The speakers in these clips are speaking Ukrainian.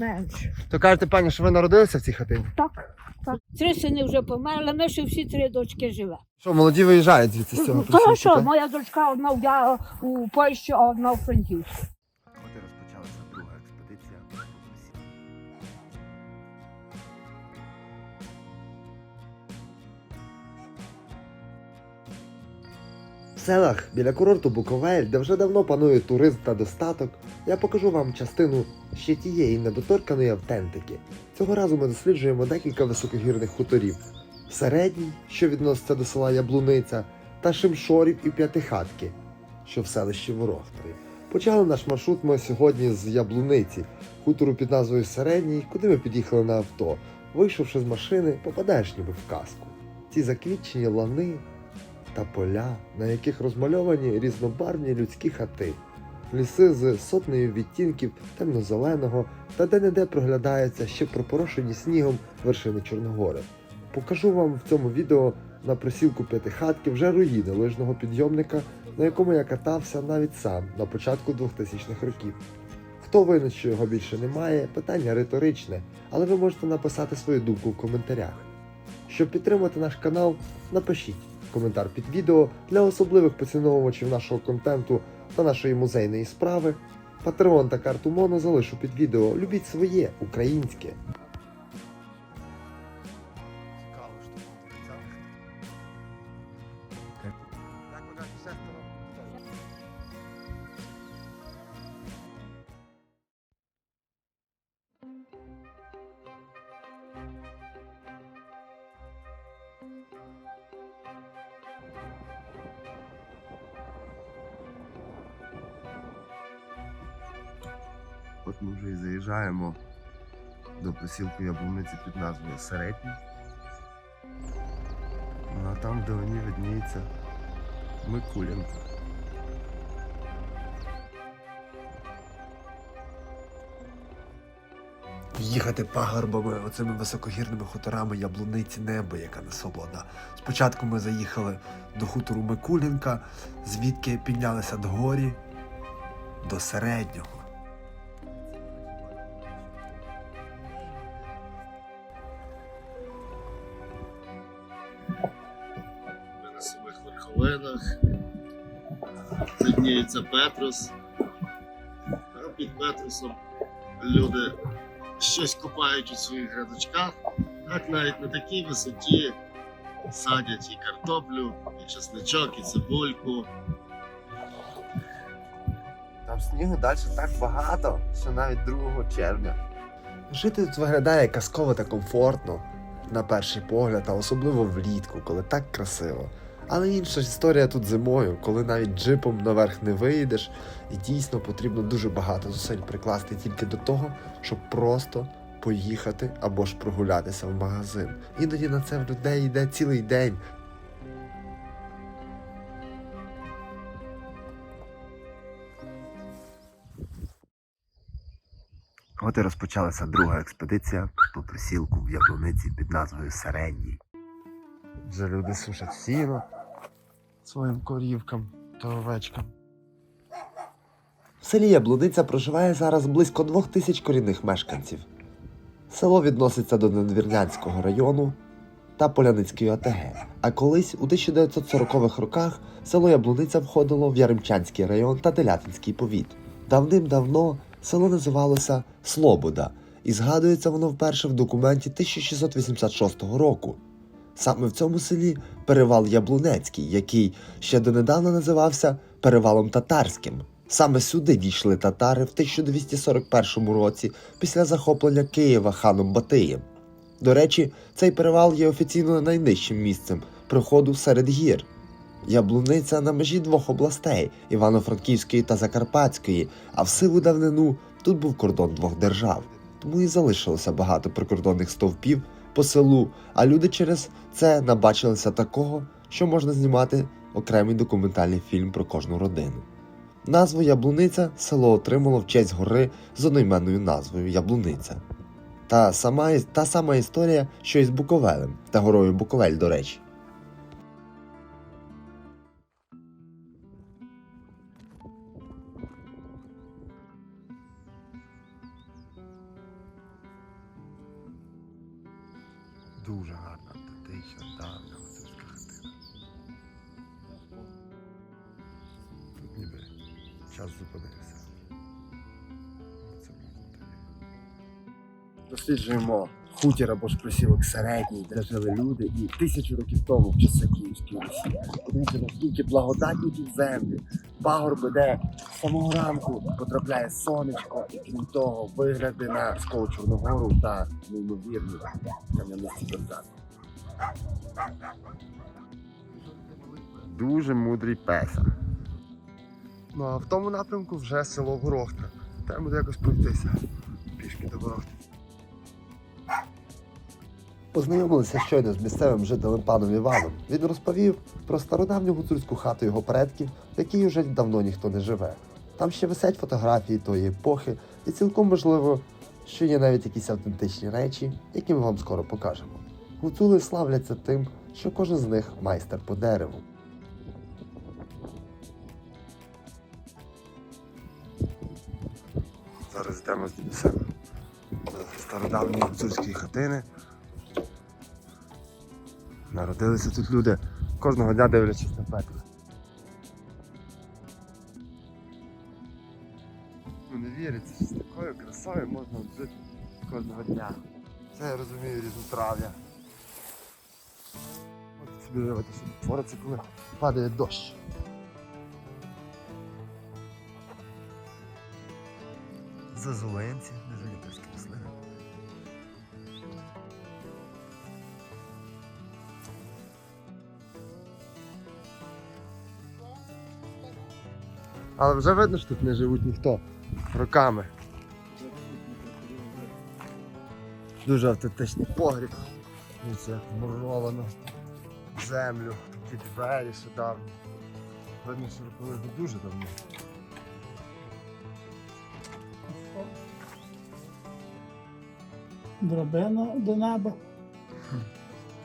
менше. То кажете, пані, що ви народилися в цій хатині? Так, так. Три сини вже померли, ми ще всі три дочки живемо. Що, молоді виїжджають звідси з цього Хорошо, присілку, моя дочка одна Я- у Польщі, а одна у Франківську. От і розпочалася друга експедиція. В селах біля курорту Буковель, де вже давно панує туризм та достаток, я покажу вам частину ще тієї недоторканої автентики. Цього разу ми досліджуємо декілька високогірних хуторів. Середній, що відноситься до села Яблуниця, та Шимшорів і П'ятихатки, що в селищі Ворохтові. Почали наш маршрут ми сьогодні з Яблуниці, хутору під назвою Середній, куди ми під'їхали на авто. Вийшовши з машини, попадаєш ніби в казку. Ці заквітчені лани та поля, на яких розмальовані різнобарвні людські хати, ліси з сотнею відтінків темно-зеленого та де-не-де проглядаються ще пропорошені снігом вершини Чорногори. Покажу вам в цьому відео на присілку п'ятихатки вже руїни лижного підйомника, на якому я катався навіть сам на початку 2000-х років. Хто винен, що його більше немає, питання риторичне, але ви можете написати свою думку в коментарях. Щоб підтримати наш канал, напишіть коментар під відео для особливих поціновувачів нашого контенту та нашої музейної справи. Патреон та карту Моно залишу під відео. Любіть своє українське. Ми вже і заїжджаємо до посілку Яблуниці під назвою Середній. Ну а там, де вони видніється Микулінка. Їхати пагорбами, оцими високогірними хуторами яблуниці небо, яка насолода. Спочатку ми заїхали до хутору Микулінка, звідки піднялися до горі до середнього. Петрус. А під Петрусом люди щось копають у своїх грядочках. Так навіть на такій висоті садять і картоплю, і чесничок, і цибульку. Там снігу далі так багато, що навіть 2 червня. Жити тут виглядає казково та комфортно на перший погляд, а особливо влітку, коли так красиво. Але інша історія тут зимою, коли навіть джипом наверх не виїдеш, і дійсно потрібно дуже багато зусиль прикласти тільки до того, щоб просто поїхати або ж прогулятися в магазин. Іноді на це в людей йде цілий день, От і розпочалася друга експедиція по присілку в Яблуниці під назвою Середній. Вже люди сушать сіно своїм корівкам та овечкам. В селі Яблуниця проживає зараз близько двох тисяч корінних мешканців. Село відноситься до Надвірнянського району та Поляницької ОТГ. А колись у 1940-х роках село Яблуниця входило в Яремчанський район та Телятинський повіт. Давним-давно село називалося Слобода, і згадується воно вперше в документі 1686 року. Саме в цьому селі перевал Яблунецький, який ще донедавна називався перевалом татарським. Саме сюди дійшли татари в 1241 році після захоплення Києва ханом Батиєм. До речі, цей перевал є офіційно найнижчим місцем проходу серед гір. Яблуниця на межі двох областей Івано-Франківської та Закарпатської, а в сиву давнину тут був кордон двох держав. Тому і залишилося багато прикордонних стовпів по селу, а люди через це набачилися такого, що можна знімати окремий документальний фільм про кожну родину. Назву Яблуниця село отримало в честь гори з одноіменною назвою Яблуниця. Та сама, та сама історія, що і з Буковелем та горою Буковель, до речі. Хутір або ж присілок середній, де жили люди і тисячу років тому в часи Київської Русі. Подивіться, наскільки благодатні тут землі, пагорби, де з самого ранку потрапляє сонечко, і крім того, вигляди на Пскову Чорногору та неймовірні кам'янисті Донбасу. Дуже мудрий песа. Ну а в тому напрямку вже село Горохта. Треба буде якось пройтися пішки до Горохти. Познайомилися щойно з місцевим жителем паном Іваном. Він розповів про стародавню гуцульську хату його предків, в якій уже давно ніхто не живе. Там ще висять фотографії тої епохи, і цілком можливо, що є навіть якісь автентичні речі, які ми вам скоро покажемо. Гуцули славляться тим, що кожен з них майстер по дереву. Зараз йдемо з дідусем до стародавньої гуцульської хатини. Народилися тут люди кожного дня дивлячись на пекло. Ну не віриться, що з такою красою можна жити кожного дня. Це я розумію різнотрав'я. Можете собі уявити, що твориться, коли падає дощ. Зазуленці, Але вже видно, що тут не живуть ніхто роками. Дуже автентичний погріб. Дивіться, як вмуровано землю, такі двері давні. Видно, що робили дуже давно. драбина до неба.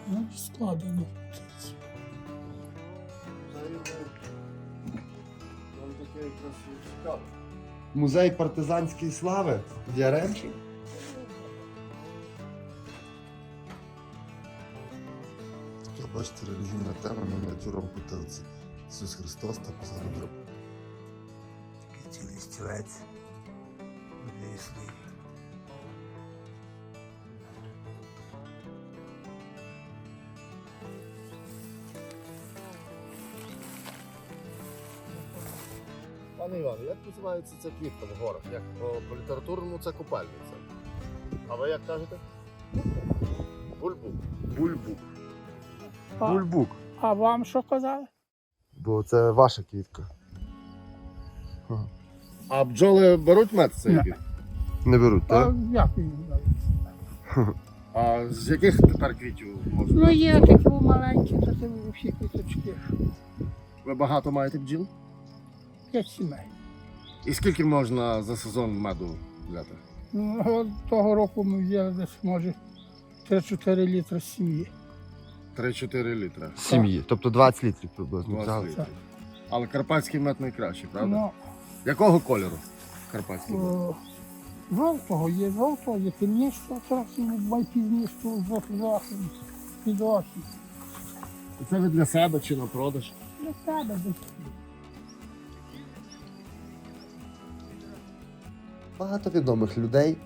Ну, складено. Музей партизанської слави в Яремчі. Тут бачите релігійна тема на мініатюром бутилці. Ісус Христос та позаду. Такий цілий стілець. Вислий. Пане Іване, як називається ця квітка в горах? Як по, по літературному це купальниця. А ви як кажете? Бульбу. Бульбук. А, Бульбук. а вам що казали? Бо це ваша квітка. А бджоли беруть мед з цієї квітки? Не беруть, А так? як він називається? А з яких тепер квітів можна? Ну, є такі маленькі, такі всі квіточки. Ви багато маєте бджіл? П'ять сімей. І скільки можна за сезон меду взяти? Ну, того року ми взяли десь, може, 3-4 літри з сім'ї. 3-4 літри. Сім'ї. Тобто 20 літрів приблизно. 20 взяли. літрів. Але карпатський мед найкращий, правда? Ну, Якого кольору карпатський мед? о, жовтого є жовтого, є темнішого, трохи найпізнішого, жовтого, під осінь. Це ви для себе чи на продаж? Для себе десь. Багато відомих людей,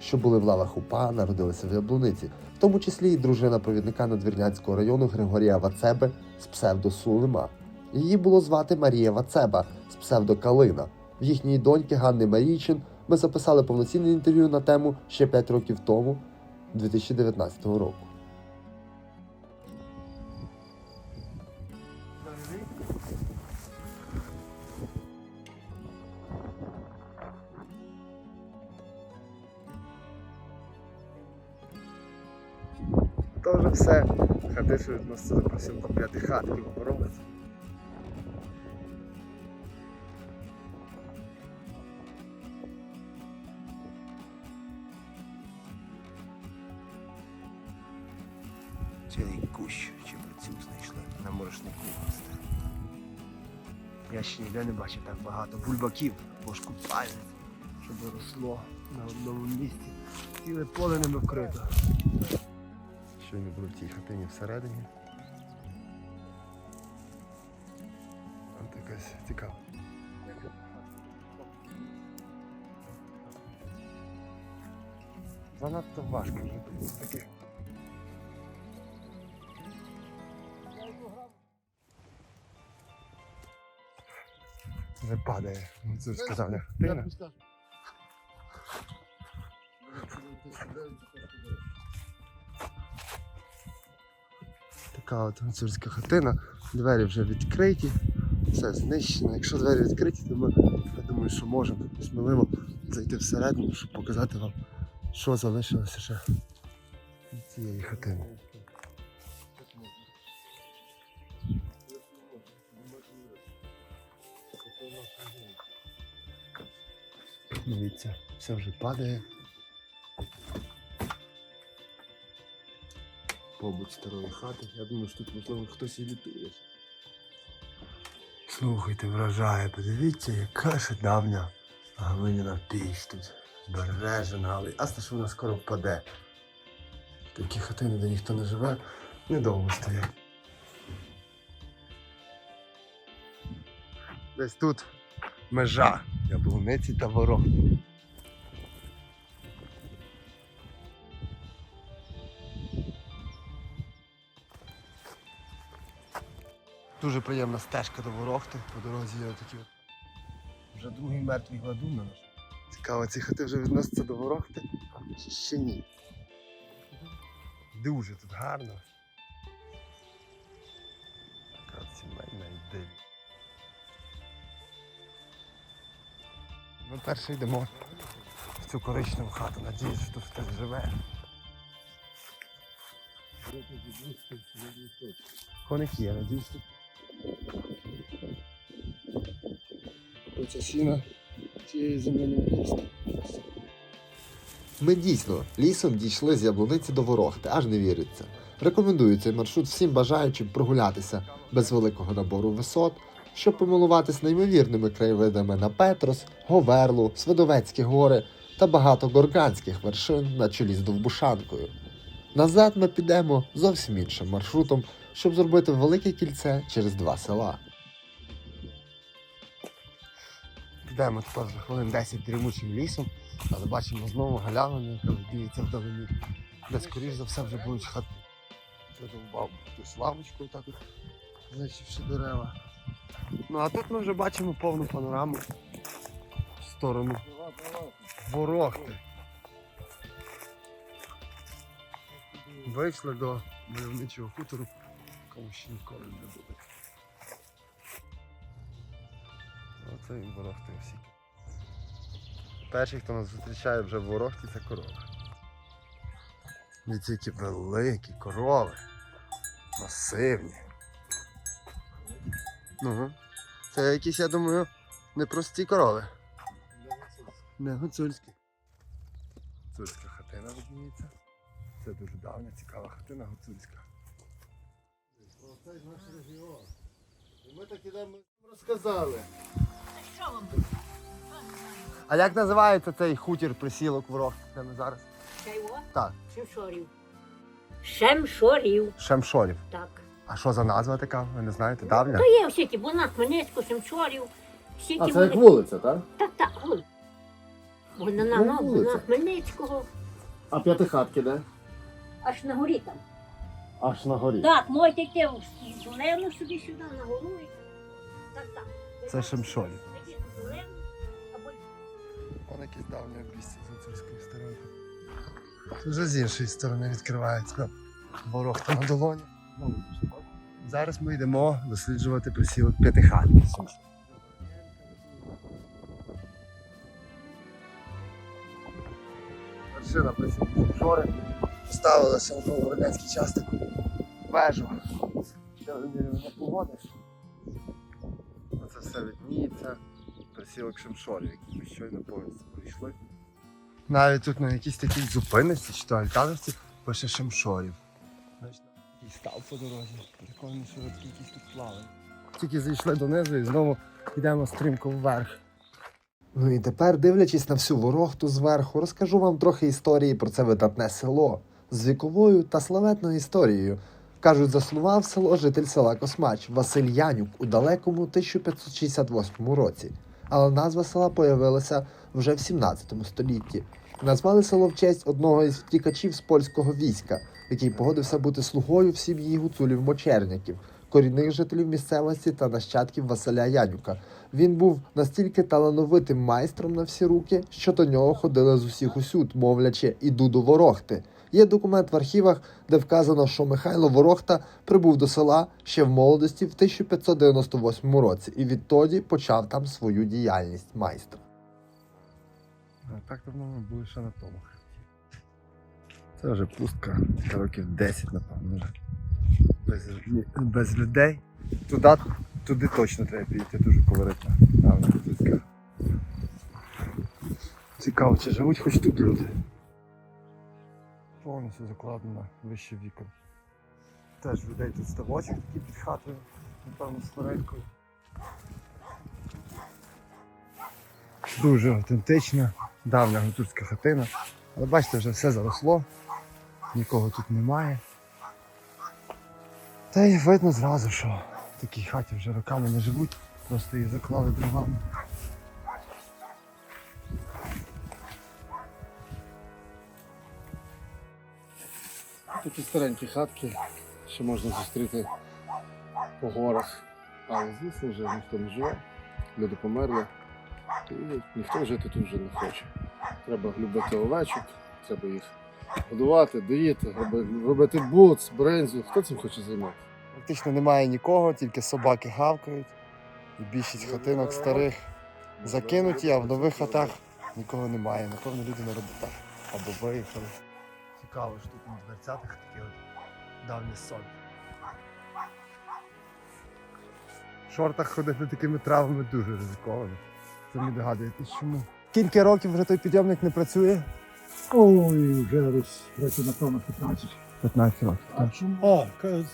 що були в лавах УПА, народилися в Яблуниці, в тому числі і дружина провідника Надвірнянського району Григорія Вацеби з псевдо Сулима. Її було звати Марія Вацеба з псевдо Калина. В їхньої доньки Ганни Марійчин ми записали повноцінне інтерв'ю на тему ще 5 років тому, 2019 року. Що відноситься до просілку п'яти хатків оборонець. Цілий кущ чебрецю знайшли на морошнику. Я ще ніде не бачив так багато бульбаків, бошку пальниць, щоб росло на одному місці. Ціле поле ними вкрито. Щойно були в тій хатині всередині. От якась цікава. Занадто важко вже тут таке. Не падає. Ну, Це ж сказав, не Така от гуцульська хатина, двері вже відкриті, все знищено. Якщо двері відкриті, то ми, я думаю, що можемо сміливо зайти всередину, щоб показати вам, що залишилося ще від цієї хатини. Дивіться, все вже падає. Побут старої хати. Я думаю, що тут можливо хтось і літує. Слухайте, вражає, подивіться, яка ж давня глиняна піч тут збережена, але ясно, що вона скоро впаде. Такі хатини, де ніхто не живе, недовго стоять. Десь тут межа яблуниці та ворог. Дуже приємна стежка до ворогти. По дорозі є такі вже другий мертвий гладун на наш. Цікаво, ці хати вже відносяться до ворогти, чи ще ні. Дуже тут гарно. Така сімейна ідилія. Ми перше йдемо в цю коричневу хату. Надіюсь, що тут хтось живе. Коник є, надіюсь, тут. Сіна цієї землі. Ми дійсно лісом дійшли з яблуниці до ворогти, аж не віриться. Рекомендую цей маршрут всім бажаючим прогулятися без великого набору висот, щоб помилуватись неймовірними краєвидами на Петрос, Говерлу, Свидовецькі гори та багато горганських вершин на чолі з Довбушанкою. Назад ми підемо зовсім іншим маршрутом, щоб зробити велике кільце через два села. Йдемо тепер вже хвилин 10 дрімучим лісом, але бачимо знову галявину, яка видіється вдалині, де скоріш за все вже будуть хати. Задовбав якусь лавочку так от, знищивши дерева. Ну а тут ми вже бачимо повну панораму в сторону Ворохти. Вийшли до мальовничого хутору, ще ніколи не буде. Оце він ворохти всі. Перший, хто нас зустрічає вже в ворохті, це корова. Дивіться, які великі корови. Масивні. Ну, це якісь, я думаю, непрості корови. Не гуцульські. Гуцульська хатина видніється. Це дуже давня, цікава хатина гуцульська. Оце наш регіон. І ми так ідемо розказали. Що вам тут? А як називається цей хутір присілок ворохти, де ми зараз? Його? Так. Шемшорів. Шемшорів, Шемшорів. так. А що за назва така? Ви не знаєте? Давня? То є всі ті, бо на Хмельницьку, Шемшорів. Всі А ті це як вулиця, так? Так, так, вулиця. Вона на, Ну, на, вулиця. на Хмельницького, А п'ятихатки де? аж на горі там. Аж на горі. Так, можете йти в долину собі сюди, на гору. і- Так, так. Це Шемшорів. Такі в долину, або якісь давні обійсті з гуцульської сторони. Це вже з іншої сторони відкривається ворохта на долоні. Зараз ми йдемо досліджувати присілок п'ятихатки. Вершина присілку Шори ставилася в новоградянський час таку вежу. Вимірювання погоди. Оце все видніється. Присілок Шемшорів, який ми щойно повністю пройшли. Навіть тут на якійсь такій зупинності чи то альтаночці пише Шемшорів. Значить, такий став по дорозі. Прикольно, що такі якісь тут плавають. Тільки зайшли донизу і знову йдемо стрімко вверх. Ну і тепер, дивлячись на всю ворохту зверху, розкажу вам трохи історії про це видатне село. З віковою та славетною історією. Кажуть, заснував село житель села Космач Василь Янюк у далекому 1568 році. Але назва села появилася вже в 17 столітті. Назвали село в честь одного із втікачів з польського війська, який погодився бути слугою в сім'ї гуцулів мочерняків, корінних жителів місцевості та нащадків Василя Янюка. Він був настільки талановитим майстром на всі руки, що до нього ходили з усіх усюд, мовлячи іду до ворохти. Є документ в архівах, де вказано, що Михайло Ворохта прибув до села ще в молодості в 1598 році і відтоді почав там свою діяльність майстра. Так давно ми були ще на тому хребті. Це вже пустка, років 10, напевно. Без, без людей. Туди, туди точно треба піти, дуже колоритно. Цікаво, чи живуть хоч тут люди. Повністю закладена вище вікон. Теж людей тут ставочок такий під хатою, напевно, з хворенькою. Дуже автентична, давня гуцульська хатина. Але бачите, вже все заросло, нікого тут немає. Та й видно зразу, що в такій хаті вже роками не живуть, просто її заклали дровами. Такі старенькі хатки, що можна зустріти по горах. Але звісно вже ніхто не живе, люди померли. І ніхто жити тут вже не хоче. Треба любити овечок, треба їх годувати, доїти, робити буц, брензю. Хто цим хоче займатися? Практично немає нікого, тільки собаки гавкають. І більшість хатинок старих закинуті, а в нових хатах нікого немає. Напевно, люди на роботах або виїхали. Цікаво, що тут на дверцятах такі от давні сон. В шортах ходити такими травами дуже ризиковано. Самі догадуєтесь чому. Скільки років вже той підйомник не працює? Ой, вже десь років напевно 15. 15 років. Так. О, ка-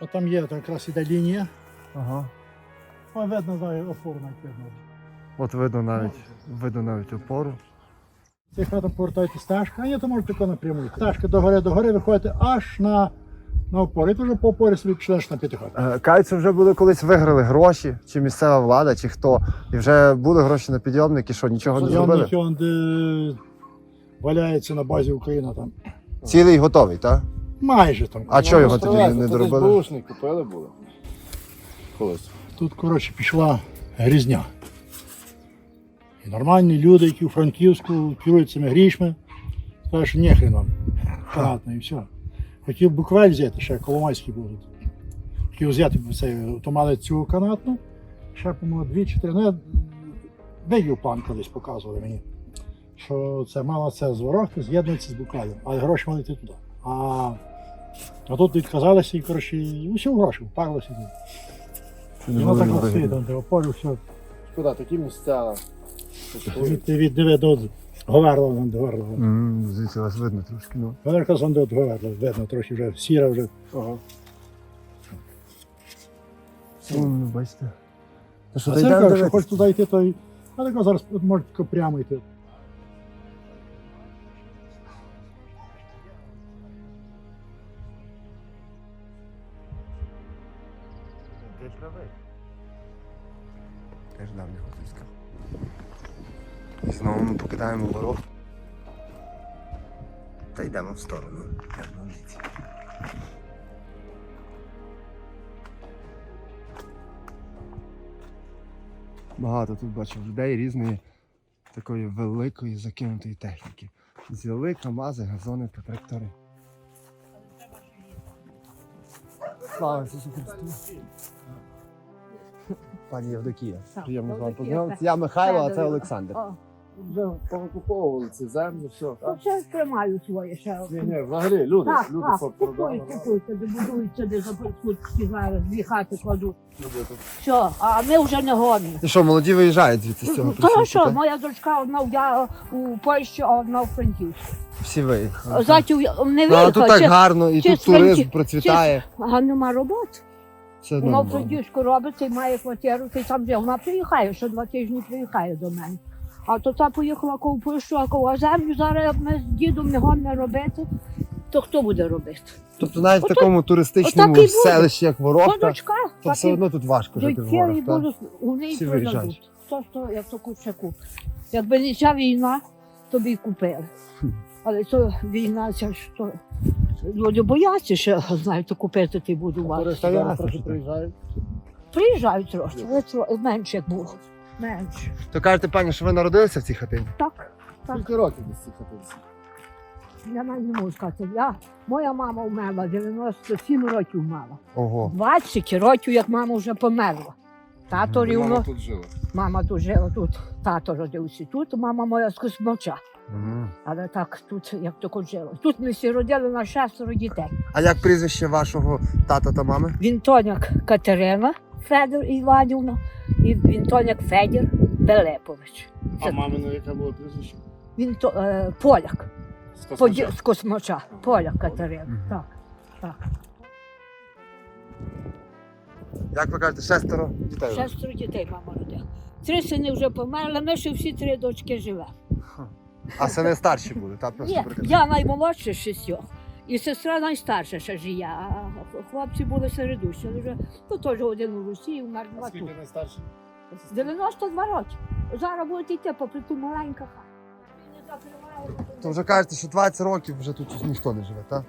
а там є, там якраз іде лінія. Ага. А видно, знаю, опору навіть видно. От видно навіть, видно навіть опору. Цих там повертаєте стежка, а ні, то можете тако напряму. Стежка догори, догори, виходите аж на, на опору. І то вже по опорі собі почнеш на п'ятихатку. Е, Кажуть, вже були колись виграли гроші, чи місцева влада, чи хто. І вже були гроші на підйомник, і що, нічого не зробили? Підйомник, де валяється на базі Україна там. Цілий готовий, так? Майже там. А чого його тоді не доробили? бушник купили були. Колись. Тут, коротше, пішла грізня. І нормальні люди, які у Франківську керують цими грішми, кажуть, що ніхрен вам. Понятно, і все. Хотів букваль взяти, ще Коломайський був. Хотів взяти це, то мали цю канатну, ще, по-моєму, дві-чотири. Ну, видів план колись показували мені, що це мало це з ворогти, з'єднується з буквалем, але гроші мали йти туди. А, а тут відказалися і, коротше, усі гроші, впарлося. Воно так стоїть, там, де опору, все. Шкода, такі місця. Від, від диви до Говерла, до Говерла. М, Звідси вас видно трошки. Ну. Поверха сон до Говерла, видно, трохи вже сіра вже. Ага. Ну, бачите. Та що, А та це йдемо кажу, що хочеш туди йти, то й... А зараз може прямо йти. Багато тут бачив людей різної такої великої закинутої техніки. Зіли, камази, газони та трактори. Слава Ісусу Христу! Пані Євдокія, приємно з вами познайомитися. Я Михайло, а це Олександр. Вже повикуповували ці землі, все. то все тримаю своє ще. Ні, ні, взагалі, люди, Так, люди так, продали. купують, купують, де будують сюди запрацюють зараз, дві хати кладуть. Люди. Все, а ми вже не годні. І що, молоді виїжджають звідси з цього Та присілку, що, так? моя дочка одна в я у Польщі, а одна у Франківську. Всі виїхали. Затів не Ну, але тут виїхала, так чи, гарно, і чи тут з Франків- туризм процвітає. а нема роботи. Все Вона в нормально. Франківську робить і має квартиру, ти там де вона приїхає, що два тижні приїхає до мене. А то та поїхала ковпишу, а кого землю зараз ми з дідом його не робити. то хто буде робити? Тобто навіть в Ото- такому туристичному отак і буде. селищі, як Ворохта, Ходочка, то все одно тут важко жити в і горах, так? будуть у неї Всі продадуть. виїжджають. Хто що, як то куча куп. Якби не ця війна, то б і купили. Хм. Але то війна, це ж то. Люди бояться ще, знаєте, купити ти будувати. Туристи Та ясно, трохи що так. приїжджають. Приїжджають трошки, але тро- менше як було. Менше. То кажете, пані, що ви народилися в цій хатині? Так, так. Скільки років десь цих хатинці? Я навіть не можу сказати. Я, моя мама вмерла, 97 років мала. Ого. 20 років, як мама вже померла. Тато рівно, Мама тут жила. мама тут жила тут, тато родився тут, мама моя з Космовча. Мгм. Але так тут як то жила. Тут ми всі родили на шестеро дітей. А як прізвище вашого тата та мами? Вінтоняк Катерина Федор Іванівна і Вінтоняк Федір Белепович. А мамино яке було прізвище? Він то, е, поляк З Поді- з Космоча. Поляк Катерина. Мгм. Так, так. Як ви кажете, шестеро дітей? Шестеро дітей мама родила. Три сини вже померли, ми ще всі три дочки живемо. А сини старші були, так? Просто Ні, я наймолодша з шістьох. І сестра найстарша ще жиє, а хлопці були середущі. Вже ну, теж один у Росії, умер два тут. скільки найстарший? 92 роки. Зараз будете йти, попри ту маленька хата. То вже кажете, що 20 років вже тут ніхто не живе, так?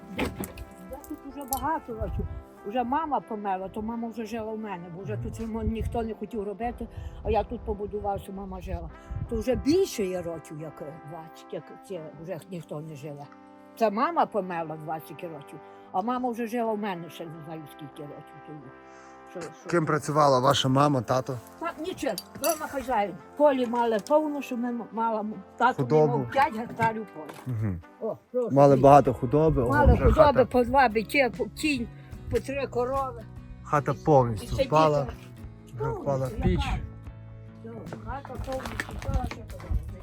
Я тут вже багато років. Вже мама померла, то мама вже жила в мене, бо вже тут ніхто не хотів робити, а я тут побудував, що мама жила. То вже більше є років, як 20, як це вже ніхто не живе. Це мама померла 20 років, а мама вже жила в мене ще не знаю скільки років тому. Що, що... Ким працювала ваша мама, тато? Та, нічого, дома хазяїн. Полі мали повно, що ми мала тато Худобу. мав 5 гектарів поля. Угу. О, прошу. Мали багато худоби, Мали вже худоби хата, по два биті, по кінь, по три корови. хата повністю сидіти. впала. Вже впала в піч. Хата повністю впала, ще подобається.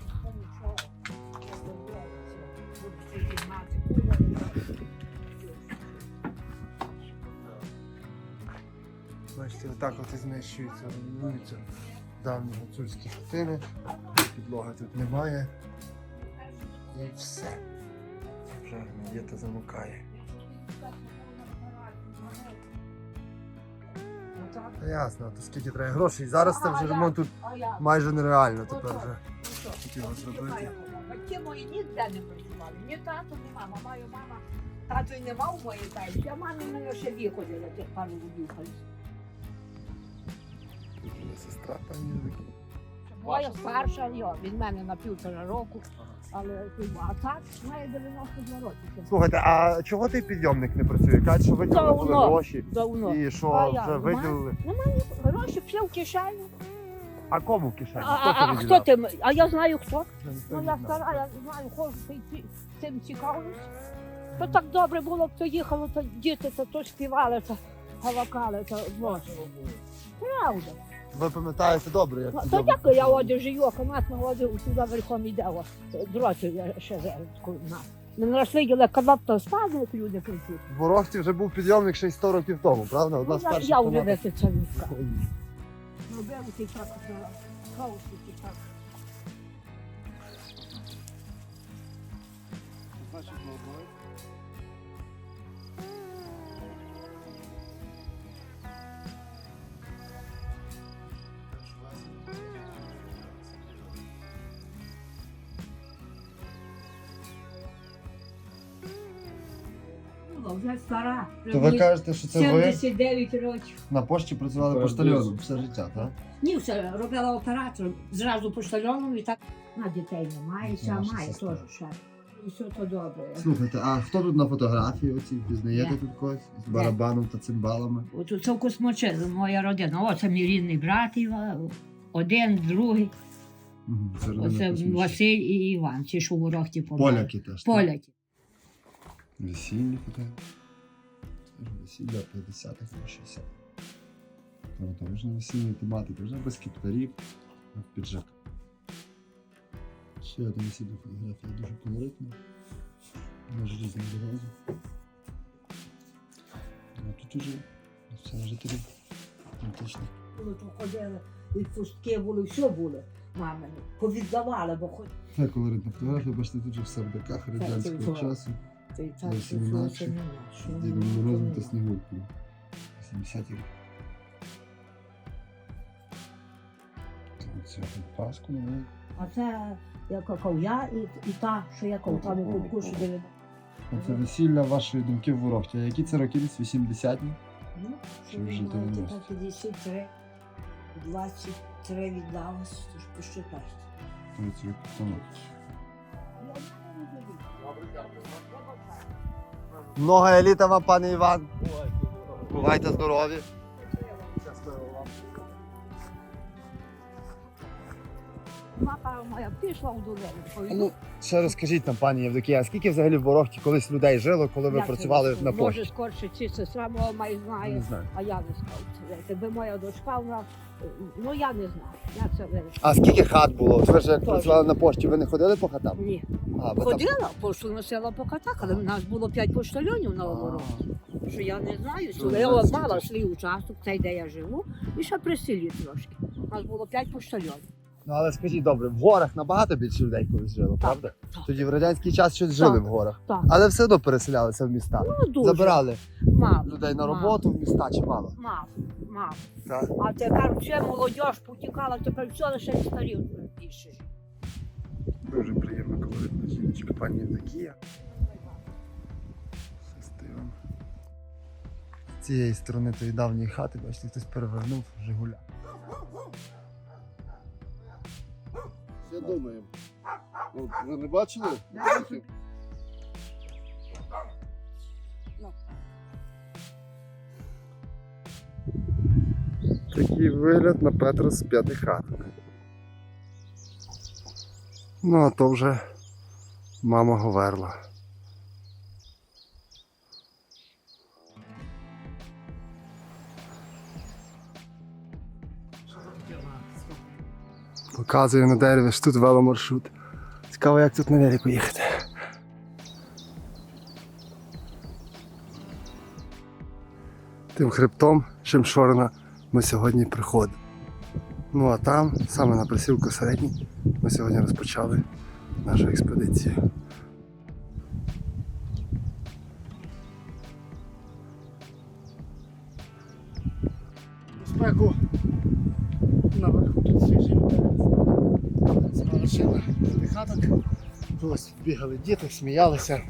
Бачите, отак от і знищуються, руйнуються давні гуцульські хатини. Підлоги тут немає. І все. Вже гниє та замукає. Та ясно, то скільки треба грошей. Зараз це вже ремонт тут майже нереально тепер вже. Ну Хотів вас яка зробити. Батьки мої ніде не працювали. Ні тато, ні мама. Маю мама. Тато й не мав моєї тайки, а мамі мене ще виходили тих пару виїхали. Сестра там є. Моя старша, йо, від мене на півтора року, але а так має 92 роки. Слухайте, а чого той підйомник не працює? Кажуть, що виділили були Давно. гроші Давно. і А що я, вже нема? виділили. Немає гроші, все в кишені. А кому в кишені? А, а, а хто ти? А я знаю хто. Ну я стара, я знаю, ходжу цим- цим цікавлюсь. То так добре було, хто їхало, то діти то, то співали, то галакали, то боже. Правда. Ви пам'ятаєте добре, як Ну, То підйомник дякую, я одяг жию, живу, канат на одяг сюди верхом йде. о, я ще зерку на. Не раз виділи, канат то як люди кричуть. В Ворохті вже був підйомник ще й 100 років тому, правда? Одна Ну, з я, перших я канатів удивити це війська. Робили ти так, що хаос і так. Стара. То ви мені кажете, що це ви 79 років. на пошті працювали Так, поштальйоном все життя, так? Ні, все, робила операцію, зразу поштальоном і так на дітей немає, наша має сестра. теж ще. І все то добре. Слухайте, а хто тут на фотографії оці впізнаєте Ні. тут когось? З барабаном та цимбалами? От це в космоче, моя родина. Оце мій рідний брат Іва, один, другий. Угу, це родина Оце космічна. Василь і Іван, ті, що у Ворохті померли. Поляки теж. так? Поляки. Весільні фото. Весілля 50-х або 60-х. Правда, вже весільні тематики, вже без кіптарів, в піджак. Ще одна весільна фотографія дуже колоритна. Дуже різні дорозі. А тут уже все жителі античних. Коли то ходили, і пустки були, все було мамини. Повіддавали, бо хоч Це колоритна фотографія, бачите, тут же в деках радянського часу. Той час, Ну, що 17. це не наш. З Дідом Морозом та Снігуркою. 70-ті роки. Це Пасху, ну, А це я какав я і, і та, що я кав там у кутку, що де Це весілля вашої думки в Ворохті. А які це роки десь 80-ті? Ну, що Чи вже 90? 53, 23 віддалось, тож посчитайте. 30 років тому. Много еліта вам, пане Іван. Бувайте здорові. Моя пішла в долину. Ну, ще розкажіть нам, пані Євдокія, а скільки взагалі в Ворохті колись людей жило, коли ви Як працювали розкажу? на Може, пошті? скорше, чи сестра моя має Не знаю. а я не знаю. Якби моя дочка, вона, ну я не знаю. Я це вирішила. А скільки хат було? От Ви ж як працювали на пошті, ви не ходили по хатам? Ні. А, бо там- Ходила, пошту носила по катах, але в нас було п'ять поштальонів на обороні. Що я не знаю, Ну, що я мала свій участок, цей, де я живу, і ще при селі трошки. У нас було п'ять поштальонів. Ну але скажіть добре, в горах набагато більше людей колись жило, правда? так. Тоді в радянський час щось жили в горах. так. Але все одно переселялися в міста. Ну, дуже. Забирали Мало. людей на мало, роботу в міста чи мало? Мало, мало. Так. А тепер ще молодь потікала, тепер все лише старів більше. Дуже приємно, коли жіночка пані Євдокія. Все з. З цієї сторони тої давньої хати, бачите, хтось перевернув Жигуля. Все думаємо. Ну, ви не бачили? Такий вигляд на Петра з п'яти хаток. Ну, а то вже мама говерла. Показує на дереві, що тут веломаршрут. Цікаво, як тут на велику їхати. Тим хребтом Шимшорна, ми сьогодні приходимо. Ну а там, саме на присілку середній, ми сьогодні розпочали нашу експедицію. Бігали діти, сміялися.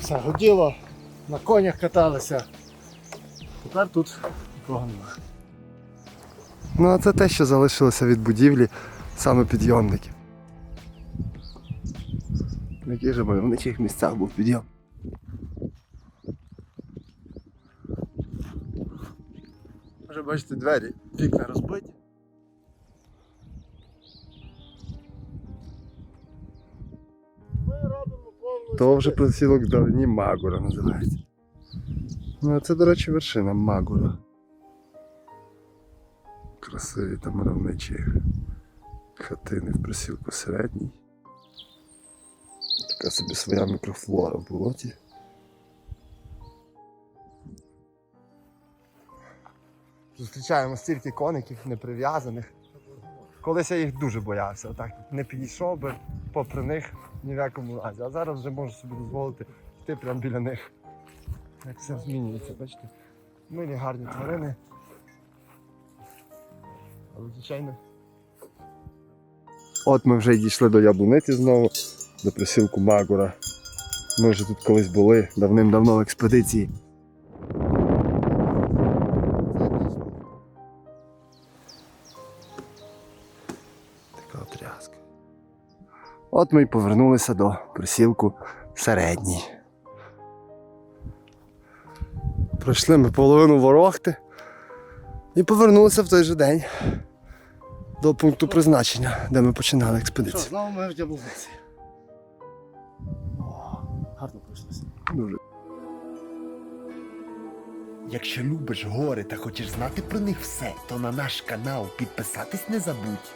Все годіло, на конях каталися. Тепер тут нікого немає. Ну а це те, що залишилося від будівлі саме підйомників. В яких же мальовничих місцях був підйом. Вже бачите двері, вікна розбиті. То вже присілок давні Магура називається. Ну, а це, до речі, вершина Магура. Красиві та мальовничі хатини в присілку середній. Така собі своя мікрофлора в болоті. Зустрічаємо стільки коників неприв'язаних. Колись я їх дуже боявся, отак не підійшов би попри них ні в якому разі. А зараз вже можу собі дозволити йти прямо біля них. Як все змінюється, бачите? Милі гарні тварини. Але звичайно. От ми вже дійшли до Яблуниці знову, до присілку Магура. Ми вже тут колись були давним-давно в експедиції. От ми й повернулися до присілку середній. Пройшли ми половину ворохти і повернулися в той же день до пункту призначення, де ми починали Що, експедицію. знову ми в Яблуниці. Гарно пройшлося. Дуже. Якщо любиш гори та хочеш знати про них все, то на наш канал підписатись не забудь.